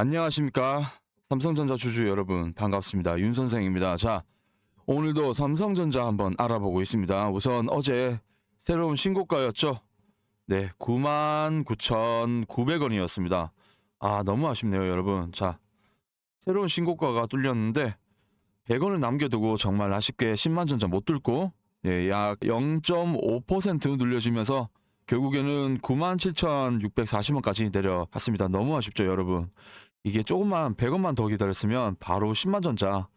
안녕하십니까. 삼성전자 주주 여러분 반갑습니다. 윤 선생입니다. 자, 오늘도 삼성전자 한번 알아보고 있습니다. 우선 어제 새로운 신고가였죠. 네, 99,900원이었습니다. 아, 너무 아쉽네요, 여러분. 자, 새로운 신고가가 뚫렸는데 100원을 남겨두고 정말 아쉽게 10만 전자 못 뚫고 예, 약 0.5% 눌려지면서 결국에는 97,640원까지 내려갔습니다. 너무 아쉽죠, 여러분. 이게 조금만 100원만 더 기다렸으면 바로 10만 전자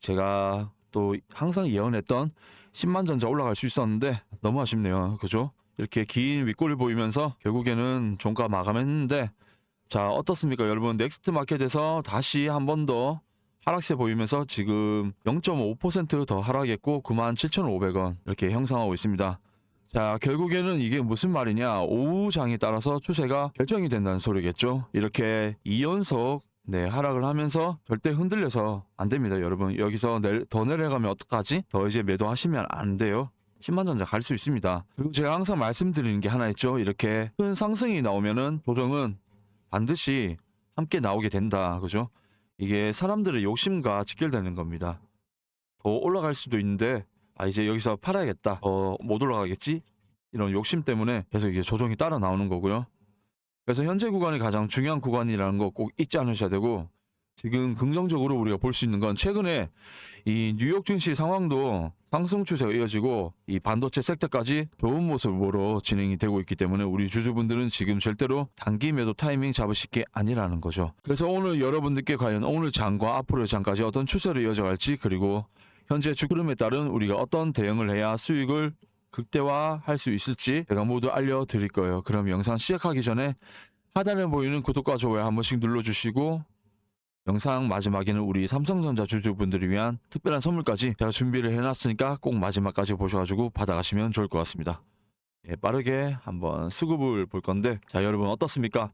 제가 또 항상 예언했던 10만 전자 올라갈 수 있었는데 너무 아쉽네요. 그죠? 이렇게 긴 윗골을 보이면서 결국에는 종가 마감했는데 자 어떻습니까 여러분 넥스트 마켓에서 다시 한 번 더 하락세 보이면서 지금 0.5%더 하락했고 97,500원 이렇게 형성하고 있습니다. 자 결국에는 이게 무슨 말이냐 오후 장에 따라서 추세가 결정이 된다는 소리겠죠. 이렇게 2연속 네 하락을 하면서 절대 흔들려서 안 됩니다 여러분 여기서 내, 더 내려가면 어떡하지? 더 이제 매도하시면 안 돼요. 10만 전자 갈 수 있습니다. 그리고 제가 항상 말씀드리는 게 하나 있죠. 이렇게 큰 상승이 나오면은 조정은 반드시 함께 나오게 된다. 그죠? 이게 사람들의 욕심과 직결되는 겁니다. 더 올라갈 수도 있는데 아 이제 여기서 팔아야겠다. 더못 올라가겠지? 이런 욕심 때문에 계속 이게 조정이 따라 나오는 거고요. 그래서 현재 구간이 가장 중요한 구간이라는 거 꼭 잊지 않으셔야 되고 지금 긍정적으로 우리가 볼 수 있는 건 최근에 이 뉴욕 증시 상황도 상승 추세가 이어지고 이 반도체 섹터까지 좋은 모습으로 진행이 되고 있기 때문에 우리 주주분들은 지금 절대로 단기 매도 타이밍 잡으실 게 아니라는 거죠. 그래서 오늘 여러분들께 과연 오늘 장과 앞으로의 장까지 어떤 추세로 이어져갈지 그리고 현재 주흐름에 따른 우리가 어떤 대응을 해야 수익을 극대화할 수 있을지 제가 모두 알려드릴 거예요. 그럼 영상 시작하기 전에 하단에 보이는 구독과 좋아요 한 번씩 눌러주시고 영상 마지막에는 우리 삼성전자 주주분들을 위한 특별한 선물까지 제가 준비를 해놨으니까 꼭 마지막까지 보셔가지고 받아가시면 좋을 것 같습니다. 예, 빠르게 한번 수급을 볼 건데 자 여러분 어떻습니까?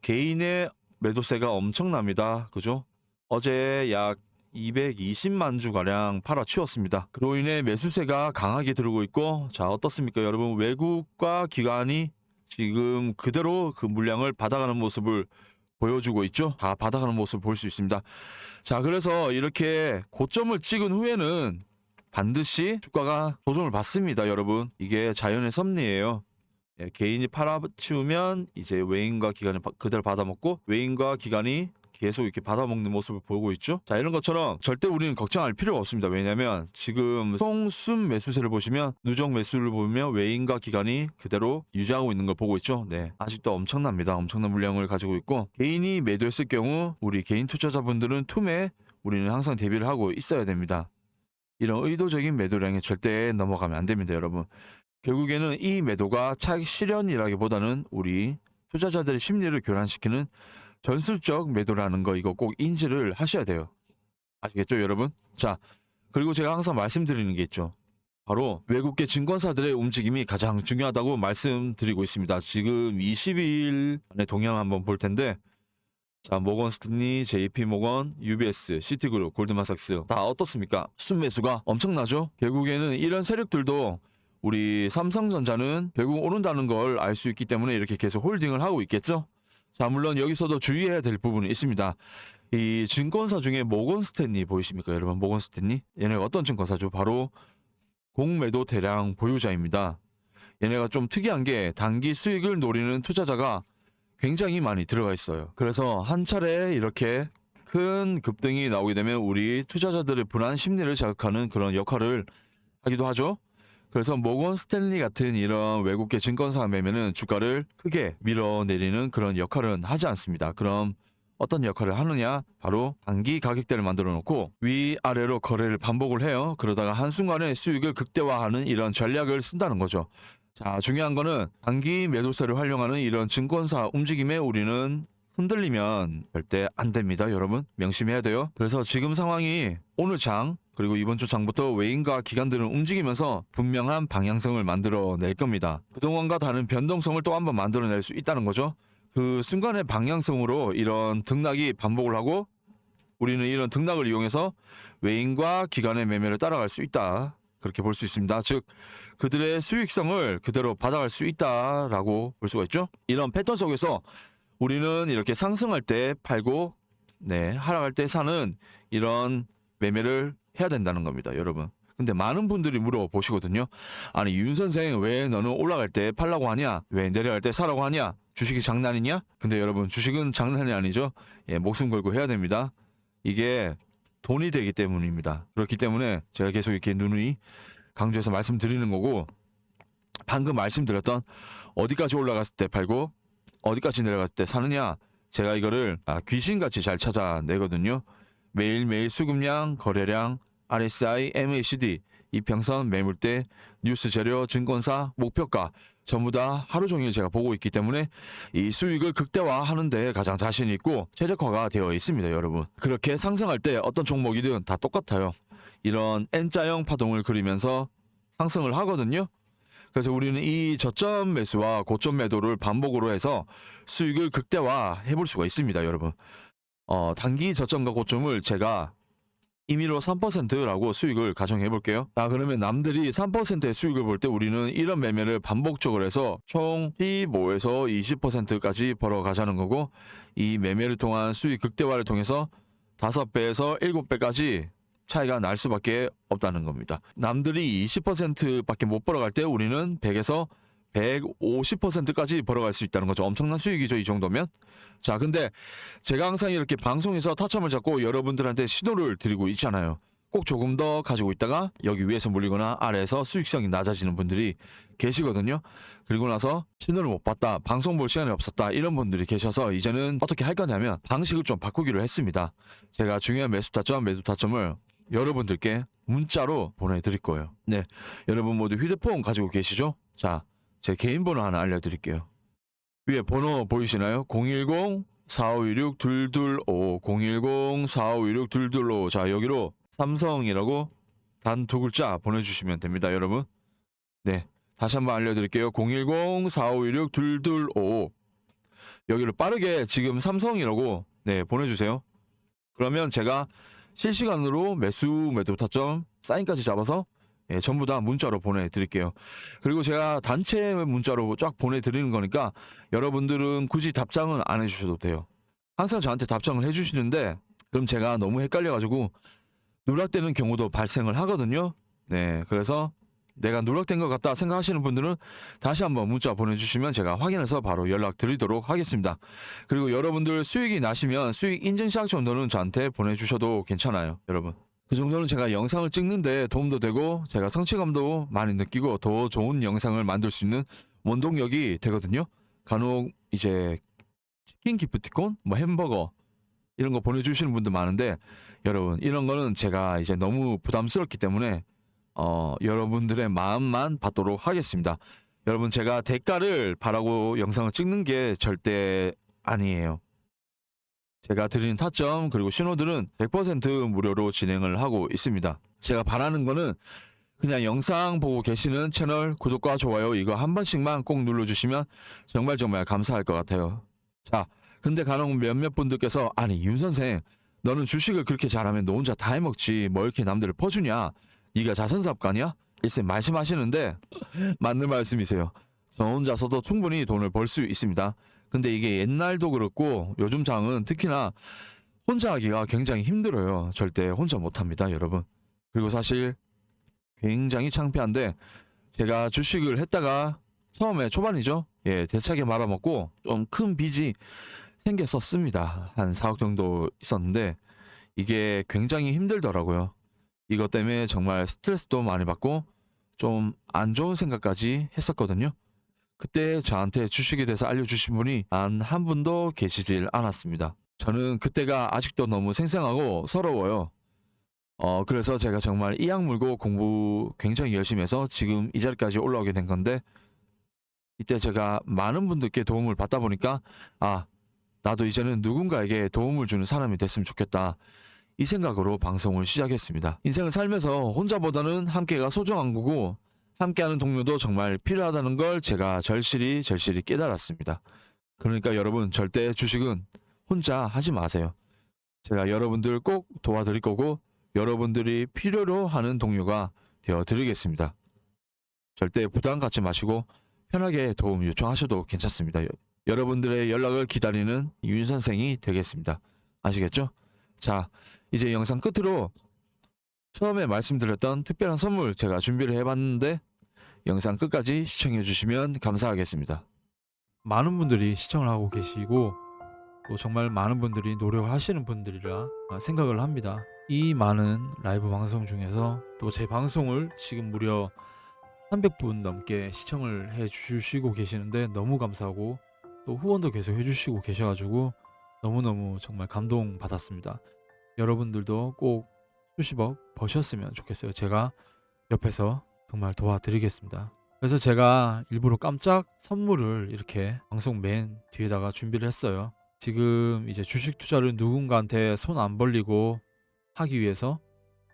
개인의 매도세가 엄청납니다. 그죠? 어제 약 220만 주 가량 팔아치웠습니다. 그로 인해 매수세가 강하게 들어오고 있고 자 어떻습니까 여러분 외국과 기관이 지금 그대로 그 물량을 받아가는 모습을 보여주고 있죠. 다 받아가는 모습을 볼 수 있습니다. 자 그래서 이렇게 고점을 찍은 후에는 반드시 주가가 조정을 받습니다 여러분. 이게 자연의 섭리예요. 예, 개인이 팔아치우면 이제 외인과 기관이 바- 그대로 받아먹고 외인과 기관이 계속 이렇게 받아먹는 모습을 보고 있죠. 자 이런 것처럼 절대 우리는 걱정할 필요가 없습니다. 왜냐하면 지금 총순 매수세를 보시면 누적 매수를 보면 외인과 기관이 그대로 유지하고 있는 걸 보고 있죠. 네 아직도 엄청납니다. 엄청난 물량을 가지고 있고 개인이 매도했을 경우 우리 개인 투자자분들은 툼에 우리는 항상 대비를 하고 있어야 됩니다. 이런 의도적인 매도량에 절대 넘어가면 안 됩니다, 여러분. 결국에는 이 매도가 차익 실현이라기보다는 우리 투자자들의 심리를 교란시키는 전술적 매도라는 거 이거 꼭 인지를 하셔야 돼요. 아시겠죠, 여러분? 자, 그리고 제가 항상 말씀드리는 게 있죠. 바로 외국계 증권사들의 움직임이 가장 중요하다고 말씀드리고 있습니다. 지금 22일 안에 동향 한번 볼 텐데 자, 모건 스탠리, JP 모건, UBS, 시티그룹, 골드만삭스 다 어떻습니까? 순매수가 엄청나죠? 결국에는 이런 세력들도 우리 삼성전자는 결국 오른다는 걸 알 수 있기 때문에 이렇게 계속 홀딩을 하고 있겠죠? 자, 물론 여기서도 주의해야 될 부분이 있습니다. 이 증권사 중에 모건 스탠리 보이십니까, 여러분? 모건 스탠리? 얘네가 어떤 증권사죠? 바로 공매도 대량 보유자입니다. 얘네가 좀 특이한 게 단기 수익을 노리는 투자자가 굉장히 많이 들어가 있어요. 그래서 한 차례 이렇게 큰 급등이 나오게 되면 우리 투자자들의 불안 심리를 자극하는 그런 역할을 하기도 하죠. 그래서 모건 스탠리 같은 이런 외국계 증권사 매매는 주가를 크게 밀어내리는 그런 역할은 하지 않습니다. 그럼 어떤 역할을 하느냐? 바로 단기 가격대를 만들어 놓고 위아래로 거래를 반복을 해요. 그러다가 한순간에 수익을 극대화하는 이런 전략을 쓴다는 거죠. 자, 중요한 거는 단기 매도세를 활용하는 이런 증권사 움직임에 우리는 흔들리면 절대 안 됩니다, 여러분. 명심해야 돼요. 그래서 지금 상황이 오늘 장 그리고 이번 주 장부터 외인과 기관들은 움직이면서 분명한 방향성을 만들어낼 겁니다. 그동안과 다른 변동성을 또 한번 만들어낼 수 있다는 거죠. 그 순간의 방향성으로 이런 등락이 반복을 하고 우리는 이런 등락을 이용해서 외인과 기관의 매매를 따라갈 수 있다. 그렇게 볼 수 있습니다. 즉 그들의 수익성을 그대로 받아갈 수 있다라고 볼 수가 있죠. 이런 패턴 속에서 우리는 이렇게 상승할 때 팔고 네, 하락할 때 사는 이런 매매를 해야 된다는 겁니다, 여러분. 근데 많은 분들이 물어보시거든요. 아니 윤 선생 왜 너는 올라갈 때 팔라고 하냐? 왜 내려갈 때 사라고 하냐? 주식이 장난이냐? 근데 여러분 주식은 장난이 아니죠. 예, 목숨 걸고 해야 됩니다. 이게 돈이 되기 때문입니다. 그렇기 때문에 제가 계속 이렇게 누누이 강조해서 말씀드리는 거고 방금 말씀드렸던 어디까지 올라갔을 때 팔고 어디까지 내려갔을 때 사느냐 제가 이거를 아, 귀신같이 잘 찾아내거든요. 매일매일 수급량, 거래량, RSI, MACD, 이평선, 매물대, 뉴스 재료, 증권사, 목표가 전부 다 하루 종일 제가 보고 있기 때문에 이 수익을 극대화하는 데 가장 자신 있고 최적화가 되어 있습니다, 여러분. 그렇게 상승할 때 어떤 종목이든 다 똑같아요. 이런 N자형 파동을 그리면서 상승을 하거든요. 그래서 우리는 이 저점 매수와 고점 매도를 반복으로 해서 수익을 극대화 해 볼 수가 있습니다, 여러분. 어, 단기 저점과 고점을 제가 임의로 3%라고 수익을 가정해 볼게요. 자, 그러면 남들이 3%의 수익을 볼 때 우리는 이런 매매를 반복적으로 해서 총 15에서 20%까지 벌어가자는 거고 이 매매를 통한 수익 극대화를 통해서 5배에서 7배까지 차이가 날 수밖에 없다는 겁니다. 남들이 20%밖에 못 벌어갈 때 우리는 100에서 150%까지 벌어갈 수 있다는 거죠. 엄청난 수익이죠, 이 정도면. 자, 근데 제가 항상 이렇게 방송에서 타점을 잡고 여러분들한테 신호를 드리고 있잖아요. 꼭 조금 더 가지고 있다가 여기 위에서 물리거나 아래에서 수익성이 낮아지는 분들이 계시거든요. 그리고 나서 신호를 못 봤다, 방송 볼 시간이 없었다 이런 분들이 계셔서 이제는 어떻게 할 거냐면 방식을 좀 바꾸기로 했습니다. 제가 중요한 매수 타점, 매수 타점을 여러분들께 문자로 보내드릴 거예요. 네, 여러분 모두 휴대폰 가지고 계시죠? 자, 제 개인 번호 하나 알려드릴게요. 위에 번호 보이시나요? 010 4526 225 010 4526 225 자 여기로 삼성이라고 단 두 글자 보내주시면 됩니다 여러분 네 다시 한번 알려드릴게요 010 4526 225 여기로 빠르게 지금 삼성이라고 네 보내주세요 그러면 제가 실시간으로 매수 매도 타점 사인까지 잡아서 예, 전부 다 문자로 보내드릴게요. 그리고 제가 단체 문자로 쫙 보내드리는 거니까 여러분들은 굳이 답장은 안 해주셔도 돼요. 항상 저한테 답장을 해주시는데 그럼 제가 너무 헷갈려가지고 누락되는 경우도 발생을 하거든요. 네, 그래서 내가 누락된 것 같다 생각하시는 분들은 다시 한번 문자 보내주시면 제가 확인해서 바로 연락 드리도록 하겠습니다. 그리고 여러분들 수익이 나시면 수익 인증샷 정도는 저한테 보내주셔도 괜찮아요, 여러분. 그 정도는 제가 영상을 찍는데 도움도 되고 제가 성취감도 많이 느끼고 더 좋은 영상을 만들 수 있는 원동력이 되거든요. 간혹 이제 치킨 기프티콘, 뭐 햄버거 이런 거 보내주시는 분들 많은데 여러분 이런 거는 제가 이제 너무 부담스럽기 때문에 어, 여러분들의 마음만 받도록 하겠습니다. 여러분 제가 대가를 바라고 영상을 찍는 게 절대 아니에요. 제가 드리는 타점 그리고 신호들은 100% 무료로 진행을 하고 있습니다. 제가 바라는 거는 그냥 영상 보고 계시는 채널 구독과 좋아요 이거 한 번씩만 꼭 눌러주시면 정말 정말 감사할 것 같아요. 자, 근데 간혹 몇몇 분들께서 아니 윤 선생 너는 주식을 그렇게 잘하면 너 혼자 다 해먹지 뭐 이렇게 남들을 퍼주냐 네가 자선사업가냐 일생 말씀하시는데 맞는 말씀이세요. 저 혼자서도 충분히 돈을 벌 수 있습니다. 근데 이게 옛날도 그렇고 요즘 장은 특히나 혼자 하기가 굉장히 힘들어요. 절대 혼자 못합니다, 여러분. 그리고 사실 굉장히 창피한데 제가 주식을 했다가 처음에 초반이죠. 예, 대차게 말아먹고 좀 큰 빚이 생겼었습니다. 한 4억 정도 있었는데 이게 굉장히 힘들더라고요. 이것 때문에 정말 스트레스도 많이 받고 좀 안 좋은 생각까지 했었거든요. 그때 저한테 주식에 대해서 알려주신 분이 단한 분도 계시질 않았습니다. 저는 그때가 아직도 너무 생생하고 서러워요. 어, 그래서 제가 정말 이악 물고 공부 굉장히 열심히 해서 지금 이 자리까지 올라오게 된 건데, 이때 제가 많은 분들께 도움을 받다 보니까, 아, 나도 이제는 누군가에게 도움을 주는 사람이 됐으면 좋겠다. 이 생각으로 방송을 시작했습니다. 인생을 살면서 혼자보다는 함께가 소중한 거고, 함께하는 동료도 정말 필요하다는 걸 제가 절실히 절실히 깨달았습니다. 그러니까 여러분 절대 주식은 혼자 하지 마세요. 제가 여러분들 꼭 도와드릴 거고 여러분들이 필요로 하는 동료가 되어 드리겠습니다. 절대 부담 갖지 마시고 편하게 도움 요청하셔도 괜찮습니다. 여- 여러분들의 연락을 기다리는 윤 선생이 되겠습니다. 아시겠죠? 자, 이제 영상 끝으로 처음에 말씀드렸던 특별한 선물 제가 준비를 해봤는데 영상 끝까지 시청해 주시면 감사하겠습니다. 많은 분들이 시청을 하고 계시고 또 정말 많은 분들이 노력을 하시는 분들이라 생각을 합니다. 이 많은 라이브 방송 중에서 또 제 방송을 지금 무려 300분 넘게 시청을 해 주시고 계시는데 너무 감사하고 또 후원도 계속 해 주시고 계셔가지고 너무너무 정말 감동 받았습니다. 여러분들도 꼭 수십억 버셨으면 좋겠어요. 제가 옆에서 정말 도와드리겠습니다. 그래서 제가 일부러 깜짝 선물을 이렇게 방송 맨 뒤에다가 준비를 했어요. 지금 이제 주식 투자를 누군가한테 손 안 벌리고 하기 위해서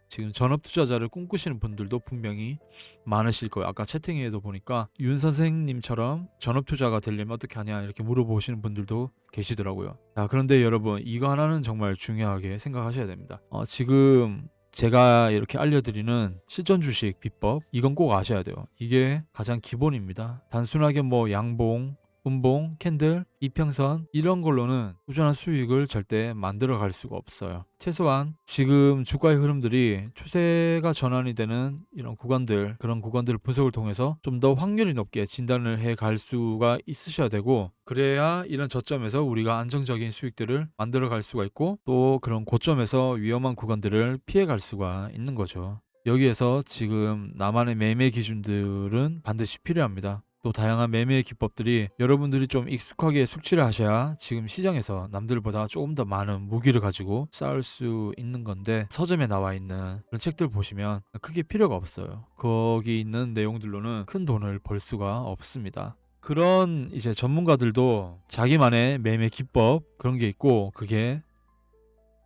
지금 전업 투자자를 꿈꾸시는 분들도 분명히 많으실 거예요. 아까 채팅에도 보니까 윤 선생님처럼 전업 투자가 되려면 어떻게 하냐 이렇게 물어보시는 분들도 계시더라고요. 자, 그런데 여러분 이거 하나는 정말 중요하게 생각하셔야 됩니다. 어, 지금 제가 이렇게 알려드리는 실전 주식 비법 이건 꼭 아셔야 돼요. 이게 가장 기본입니다. 단순하게 뭐 양봉, 음봉, 캔들, 이평선 이런 걸로는 꾸준한 수익을 절대 만들어 갈 수가 없어요. 최소한 지금 주가의 흐름들이 추세가 전환이 되는 이런 구간들 그런 구간들을 분석을 통해서 좀 더 확률이 높게 진단을 해 갈 수가 있으셔야 되고 그래야 이런 저점에서 우리가 안정적인 수익들을 만들어 갈 수가 있고 또 그런 고점에서 위험한 구간들을 피해 갈 수가 있는 거죠. 여기에서 지금 나만의 매매 기준들은 반드시 필요합니다. 또 다양한 매매 기법들이 여러분들이 좀 익숙하게 숙지를 하셔야 지금 시장에서 남들보다 조금 더 많은 무기를 가지고 싸울 수 있는 건데 서점에 나와 있는 그런 책들 보시면 크게 필요가 없어요. 거기 있는 내용들로는 큰 돈을 벌 수가 없습니다. 그런 이제 전문가들도 자기만의 매매 기법 그런 게 있고 그게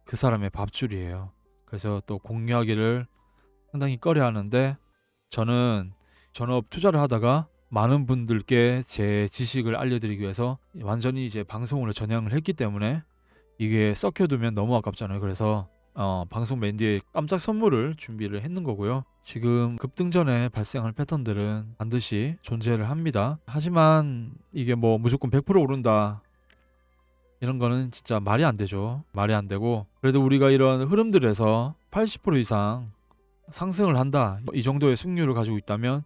그 사람의 밥줄이에요. 그래서 또 공유하기를 상당히 꺼려 하는데 저는 전업 투자를 하다가 많은 분들께 제 지식을 알려드리기 위해서 완전히 이제 방송으로 전향을 했기 때문에 이게 썩혀두면 너무 아깝잖아요. 그래서 어, 방송 맨 뒤에 깜짝 선물을 준비를 했는 거고요. 지금 급등 전에 발생할 패턴들은 반드시 존재를 합니다. 하지만 이게 뭐 무조건 100% 오른다. 이런 거는 진짜 말이 안 되죠. 말이 안 되고 그래도 우리가 이런 흐름들에서 80% 이상 상승을 한다. 이 정도의 승률을 가지고 있다면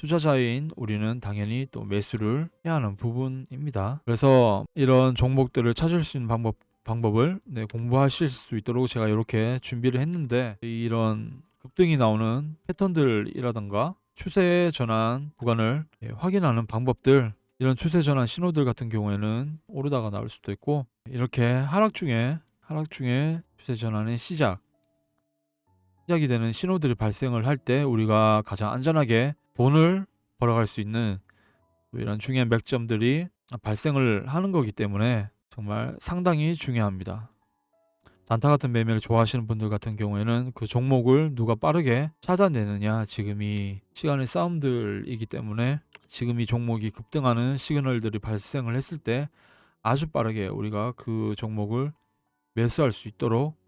투자자인 우리는 당연히 또 매수를 해야 하는 부분입니다. 그래서 이런 종목들을 찾을 수 있는 방법 방법을 네, 공부하실 수 있도록 제가 이렇게 준비를 했는데 이런 급등이 나오는 패턴들이라던가 추세 전환 구간을 예, 확인하는 방법들 이런 추세 전환 신호들 같은 경우에는 오르다가 나올 수도 있고 이렇게 하락 중에 하락 중에 추세 전환의 시작 시작이 되는 신호들이 발생을 할 때 우리가 가장 안전하게 돈을 벌어갈 수 있는 이런 중요한 맥점들이 발생을 하는 거기 때문에 정말 상당히 중요합니다. 단타 같은 매매를 좋아하시는 분들 같은 경우에는 그 종목을 누가 빠르게 찾아내느냐 지금이 시간의 싸움들이기 때문에 지금 이 종목이 급등하는 시그널들이 발생을 했을 때 아주 빠르게 우리가 그 종목을 매수할 수 있도록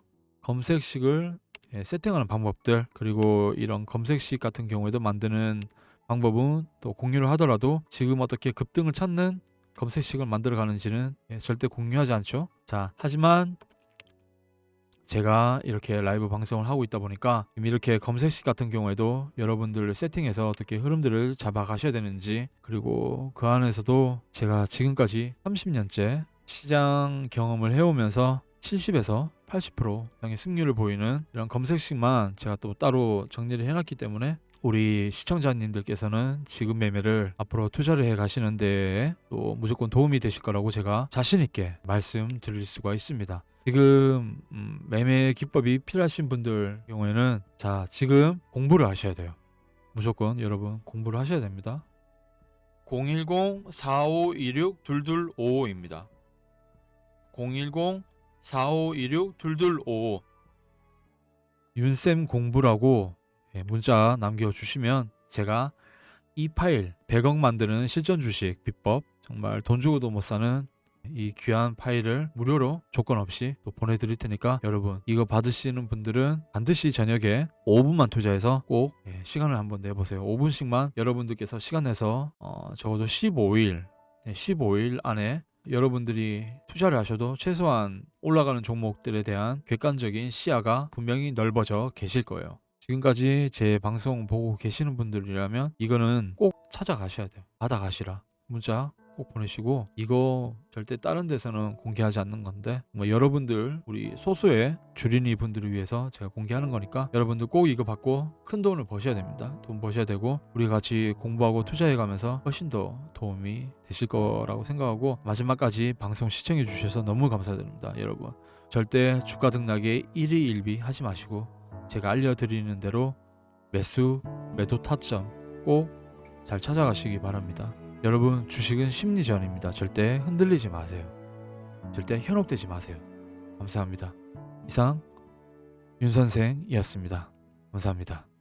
검색식을 예, 세팅하는 방법들 그리고 이런 검색식 같은 경우에도 만드는 방법은 또 공유를 하더라도 지금 어떻게 급등을 찾는 검색식을 만들어 가는지는 예, 절대 공유하지 않죠. 자, 하지만 제가 이렇게 라이브 방송을 하고 있다 보니까 이렇게 검색식 같은 경우에도 여러분들 세팅해서 어떻게 흐름들을 잡아 가셔야 되는지 그리고 그 안에서도 제가 지금까지 30년째 시장 경험을 해오면서 70에서 80% 이상의 승률을 보이는 이런 검색식만 제가 또 따로 정리를 해놨기 때문에 우리 시청자님들께서는 지금 매매를 앞으로 투자를 해 가시는 데에 또 무조건 도움이 되실 거라고 제가 자신 있게 말씀드릴 수가 있습니다. 지금 음, 매매 기법이 필요하신 분들 경우에는 자 지금 공부를 하셔야 돼요. 무조건 여러분 공부를 하셔야 됩니다. 010-4526-2255입니다. 010 4526-2255 윤쌤 공부라고 예, 문자 남겨주시면 제가 이 파일 100억 만드는 실전 주식 비법 정말 돈 주고도 못 사는 이 귀한 파일을 무료로 조건 없이 또 보내드릴 테니까 여러분 이거 받으시는 분들은 반드시 저녁에 5분만 투자해서 꼭 예, 시간을 한번 내보세요 5분씩만 여러분들께서 시간 내서 어, 적어도 15일 15일 안에 여러분들이 투자를 하셔도 최소한 올라가는 종목들에 대한 객관적인 시야가 분명히 넓어져 계실 거예요. 지금까지 제 방송 보고 계시는 분들이라면 이거는 꼭 찾아가셔야 돼요. 받아가시라. 문자 꼭 보내시고 이거 절대 다른 데서는 공개하지 않는 건데 뭐 여러분들 우리 소수의 주린이 분들을 위해서 제가 공개하는 거니까 여러분들 꼭 이거 받고 큰 돈을 버셔야 됩니다. 돈 버셔야 되고 우리 같이 공부하고 투자해 가면서 훨씬 더 도움이 되실 거라고 생각하고 마지막까지 방송 시청해 주셔서 너무 감사드립니다. 여러분 절대 주가 등락에 일희일비 하지 마시고 제가 알려드리는 대로 매수 매도 타점 꼭 잘 찾아가시기 바랍니다. 여러분 주식은 심리전입니다. 절대 흔들리지 마세요. 절대 현혹되지 마세요. 감사합니다. 이상 윤 선생이었습니다. 감사합니다.